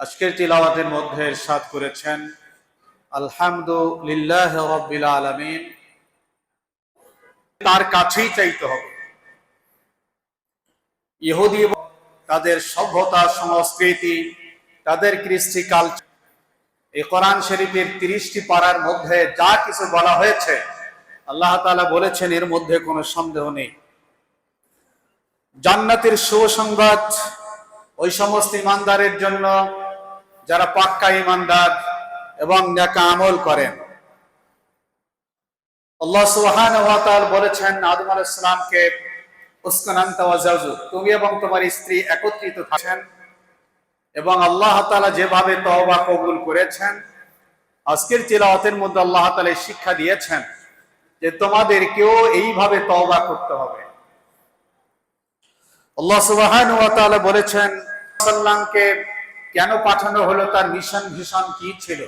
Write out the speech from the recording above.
আজকের তিলাওয়াতের মধ্যে সাত করেছেন, আলহামদুলিল্লাহ রব্বিল আলামিন। তার কাছেই চাইতে হবে। ইহুদি তাদের সভ্যতা, সংস্কৃতি, তাদের কৃষ্টি কালচার এই কোরআন শরীফের তিরিশটি পাড়ার মধ্যে যা কিছু বলা হয়েছে, আল্লাহ তাআলা বলেছেন, এর মধ্যে কোনো সন্দেহ নেই। জান্নাতের সুসংবাদ ওই সমস্ত ইমানদারের জন্য যারা পাক্কা ইমানদার এবং নেকা আমল করেন। আল্লাহ তাআলা বলেছেন, আদম আলাইহিস সালামকে, উসকুন আনতা ওয়া জাওজুক তুমি এবং তোমার স্ত্রী একত্রিত এবং আল্লাহ তাআলা যেভাবে তওবা কবুল করেছেন, আজকের তিলাওয়াতের মধ্যে আল্লাহ এই শিক্ষা দিয়েছেন যে তোমাদের তোমাদেরকেও এইভাবে তওবা করতে হবে। আল্লাহ সুবহানাহু ওয়া বলেছেন, সাল্লামকে কেন পাঠানো হলো? তার মিশন ভীষণ কি ছিল?